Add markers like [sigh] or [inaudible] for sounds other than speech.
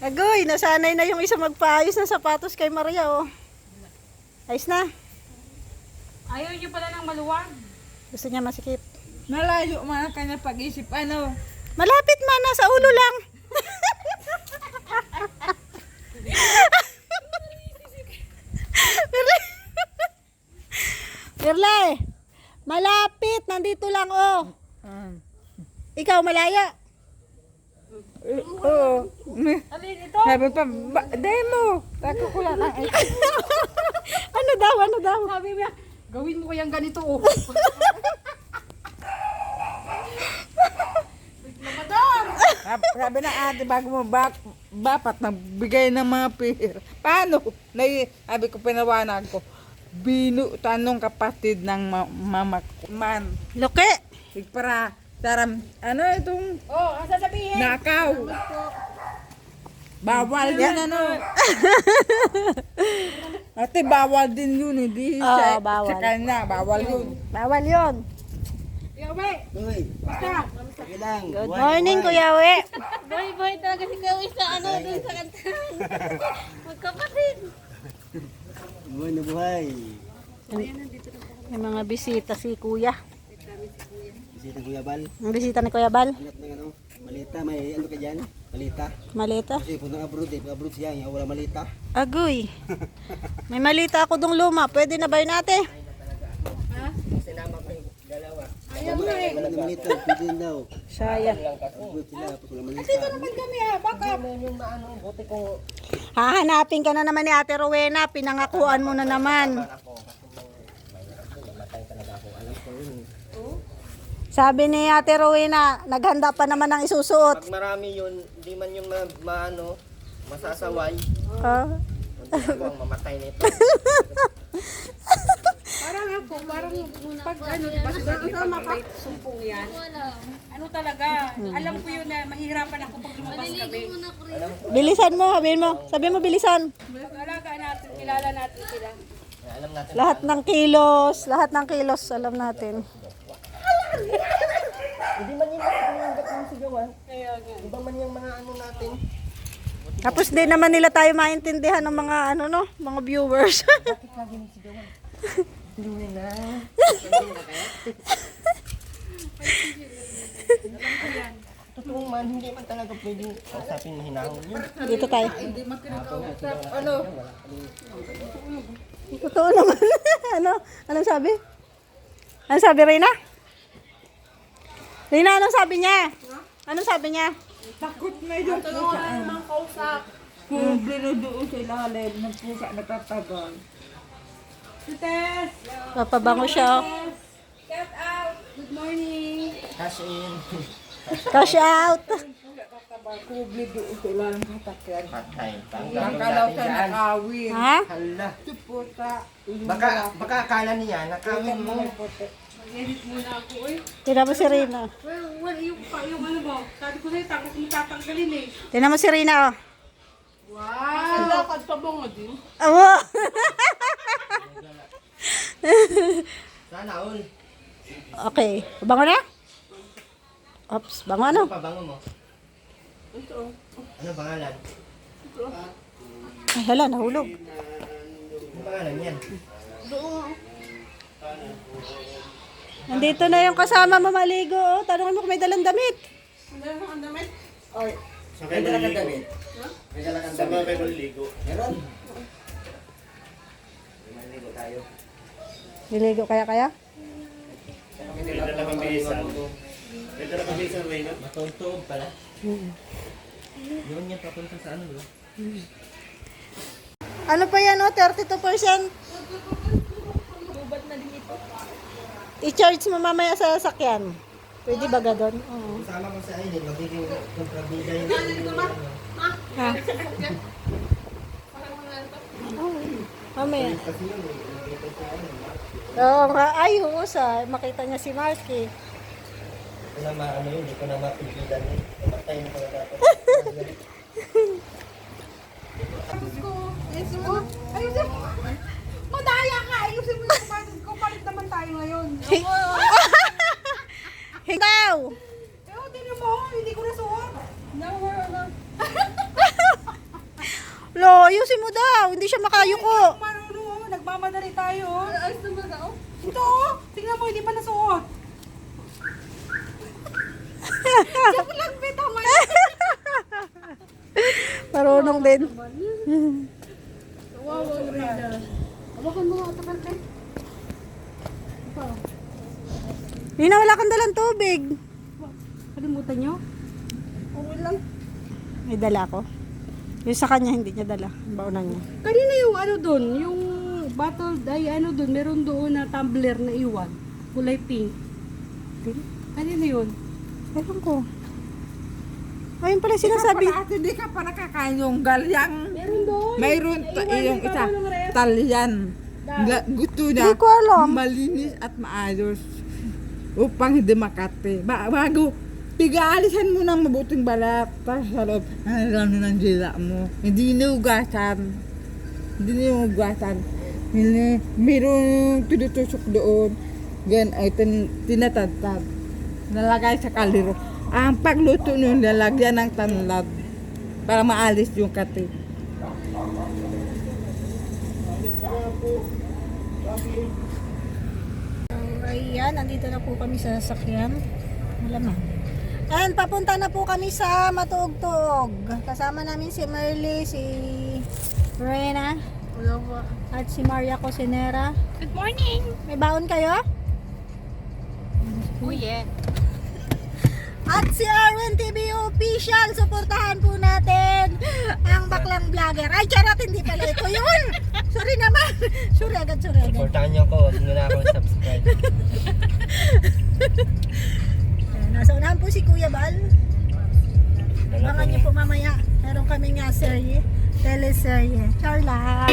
Agoy, nasanay na yung isa magpaayos ng sapatos kay Maria, oh. Ayos na. Ayaw niyo pala ng maluwag. Gusto niya masikip. Nalayo man ang kanya pag-isip. Ano? Malapit man, nasa ulo lang. Mirlay, malapit, nandito lang, oh. Ah. Ikaw, malaya. Eh, Oo. Alin ito? Sabi pa, ba, demo. Tako ko lang. [laughs] Ay, ano daw, ano daw? Sabi niya, gawin mo kayang ganito oh. Sabi na ate, bago mo bak, bapat nagbigay ng mga pera. Paano? Nai, sabi ko, pinawanan ko. Binu, tanong kapatid ng ma, mama ko. Man, Loke. para, taram, ano itong Oh, ang sasabihin. nakaw? Bawal yan, ano? [laughs] Ate, bawal din yun, hindi Oo, sa, bawal. sa kanya, bawal yun. Bawal yon. Ikaw ba? Basta. Good morning, Kuya We. Boy, boy talaga si Gawi sa ano, dun sa kantahan. [laughs] Magkapatid. Buhay na buhay. May mga bisita si Kuya. Bisita Kuya Bal. Ang bisita ni Kuya Bal. Hanap ng ano, malita. May ano ka dyan? Malita. Malita. Kasi punta abroad eh. Abroad siya, yung wala malita. Agoy. May malita ako dong luma. Pwede na ba yun ate? Ayaw mo eh. Wala na malita. Pwede din daw. Sayang. Abroad sila. Pag wala malita. kami ah, baka. Hahanapin ka na naman ni Ate Rowena. Pinangakuan mo na naman. Sabi ni Ate Rowena, naghanda pa naman ng isusuot. Pag marami yun, hindi man yung ma, maano, masasaway. Ah. Hindi ako ang mamatay nito. [laughs] Parang ako, parang pag ano, di ba siguro ikaw makasumpong yan. Ano talaga, alam ko yun na mahirapan ako pag lumabas kami. Bilisan mo, sabihin mo. Sabi mo bilisan. Alaga natin, kilala natin sila. Alam natin, Lahat ng kilos, lahat ng kilos, alam natin. Hindi man yung nakikinanggap ng sigawan. Iba man yung mga ano natin. Tapos di naman nila tayo maintindihan ng mga ano no, mga viewers. [laughs] [laughs] Totoo man, hindi man talaga pwedeng kausapin na hinahon yun. Dito tayo. Ano? Totoo naman. [laughs] ano? Anong sabi? Anong sabi, Rina? Rina, anong sabi niya? Anong sabi niya? Takot na yun. Kung dinudoon sa ilalim ng pusa natatagal. Papabango siya. oh. Shout out, good morning. Cash in. Cash out. Kubli doon sa ilalim ng katakyan. Patay. Ang kalaw sa nakawin. Ha? Hala. Puta. Baka, baka akala niya, nakawin mo. Edit muna ako eh. Tingnan mo si Rina. Well, well, yung, yung ano ba, sabi ko sa'yo, takot mo tatanggalin eh. Tingnan mo si Rina, oh. Wow! Lakad pa ba nga din? Awo! Sana all. okay. Bango na? Ops, bango ano? Ano pa bango mo? Ano pangalan? Ay, hala, nahulog. Ano pangalan yan? Nandito na yung kasama mo maligo, oh. Tanungin mo kung may dalang damit. May dala kang damit? May dala kang damit? Sama kayo maliligo. Meron. Maliligo tayo. Niligo kaya kaya? May dala kang bisan. May dala kang bisan, Reyna. Matuntog pala. Yun yan, papunta sa ano, bro? Ano pa yan, oh? 32%? I-charge mo mamaya sa sasakyan. Pwede ba gadon? Oo. Sama mo sa ayun, magiging kontrabida yung. Ha? Mamaya. Kasi yun, eh. Oo nga. Ay, oo, sa makita niya si Marky. Ito na maano yun, hindi [laughs] ko na mapigilan yun. Matay mo ko na dapat. Ayusin mo! Madaya ka! Ayusin mo yung sapatos ko. Palit naman tayo ngayon. Hingaw! Eh, oh, tingnan mo. Hindi ko nasuot. No, no, no. oh, ayusin mo daw. Hindi siya makayuko. Marunong, oh, nagmamadali tayo. oh. Na ba ako? Ito, oh, tingnan mo, hindi pa nasuot. [laughs] Joke lang, man. [laughs] Marunong din. Kawawa ang Rina. Hawakan mo nga ito kante. Nina, wala kang dalang tubig. Kalimutan nyo? Okay lang. May dala ko. Yung sa kanya, hindi niya dala. Baunan niya. Kanina yung ano doon, yung bottle, ay ano doon, meron doon na tumbler na iwan. Kulay pink. Kanina yun. Ewan ko. Ayun pala sinasabi. Pala ate, di ka pa nakakain yung galyang. Meron doon. Mayroon ta- yung isa, talyan. La- gusto niya, Hindi ko alam. malinis at maayos. Upang hindi makate. Ba- bago, pigaalisan mo ng mabuting balat. Tapos sa loob, ano ng dila mo. Hindi niugasan. Hindi niugasan. Hindi, mayroon tinutusok doon. Gan, ay, tin, tinatadtad. Nalagay sa kaliro. Ang pagluto nun, lalagyan ng tanlad para maalis yung kati. Ayan, nandito na po kami sa sasakyan. Malamang. And papunta na po kami sa Matugtog. Kasama namin si Merly, si Rena, at si Maria Cosinera. Good morning. May baon kayo? Oh yeah. [laughs] At si Arwen TV Official, suportahan po natin ang baklang vlogger. Ay, charot, hindi pala ito yun. [laughs] Sorry naman. [laughs] Sorry agad, sorry agad. Supportahan niyo ko. Huwag niyo na ako subscribe. Po si Kuya Bal. Abangan niyo po mamaya. Meron kami nga serye, teleserye. Charla!